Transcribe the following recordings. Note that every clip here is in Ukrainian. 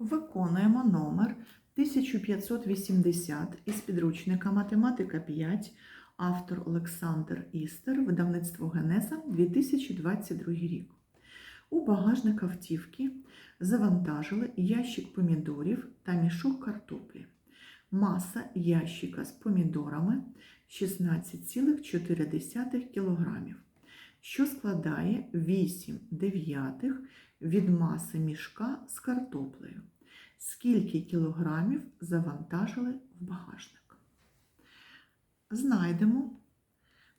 Виконуємо номер 1580 із підручника Математика 5, автор Олександр Істер, видавництво Генеза 2022 рік. У багажник автівки завантажили ящик помідорів та мішок картоплі. Маса ящика з помідорами 16,4 кг, що складає 8 дев'ятих від маси мішка з картоплею. Скільки кілограмів завантажили в багажник? Знайдемо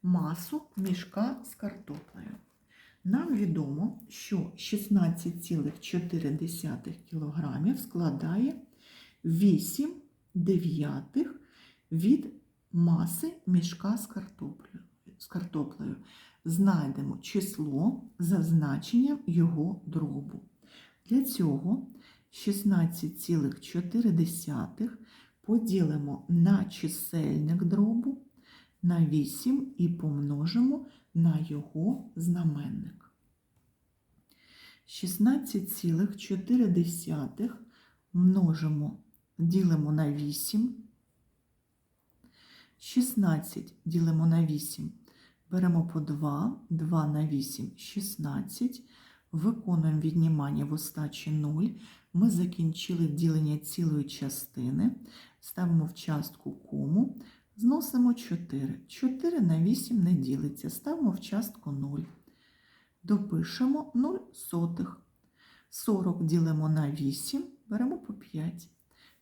масу мішка з картоплею. Нам відомо, що 16,4 кг складає 8 дев'ятих від маси мішка з картоплею. З картоплею. Знайдемо число за значенням його дробу. Для цього 16,4 поділимо на чисельник дробу на 8 і помножимо на його знаменник. 16,4 множимо, ділимо на 8. 16 ділимо на 8. Беремо по 2, 2 на 8 – 16. Виконуємо віднімання в остачі 0. Ми закінчили ділення цілої частини. Ставимо в частку кому. Зносимо 4. 4 на 8 не ділиться. Ставимо в частку 0. Допишемо 0 сотих. 40 ділимо на 8, беремо по 5.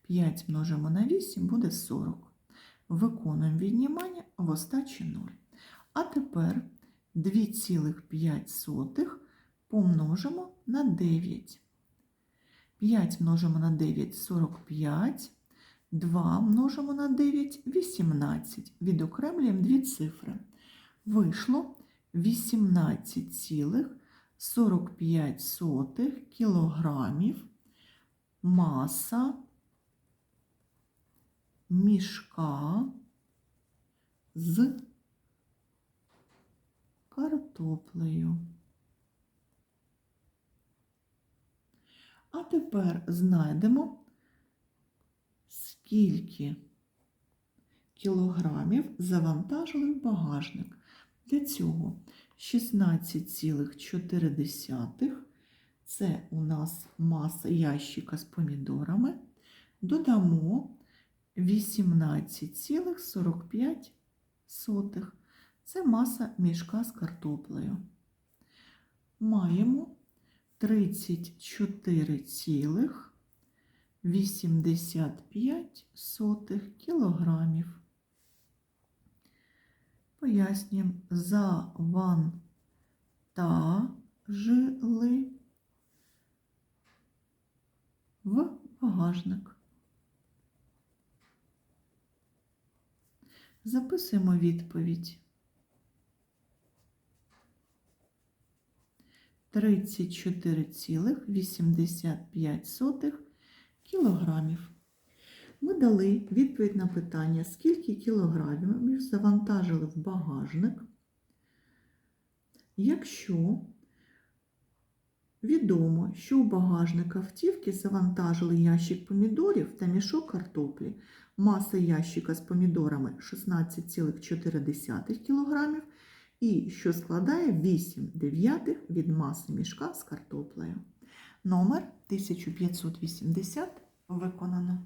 5 множимо на 8 буде 40. Виконуємо віднімання в остачі 0. А тепер 2,5 помножимо на 9. 5 множимо на 9 45. 2 множимо на 9 18. Відокремлюємо дві цифри. Вийшло 18,45 кілограмів маса мішка з картоплею. А тепер знайдемо, скільки кілограмів завантажили в багажник. Для цього 16,4 це у нас маса ящика з помідорами. Додамо 18,45 це маса мішка з картоплею. Маємо 34,85 кілограмів. Пояснюємо, завантажили в багажник. Записуємо відповідь. 34,85 кілограмів. Ми дали відповідь на питання, скільки кілограмів завантажили в багажник, якщо відомо, що у багажник автівки завантажили ящик помідорів та мішок картоплі, маса ящика з помідорами 16,4 кг, і що складає 8 дев'ятих від маси мішка з картоплею. Номер 1580 виконано.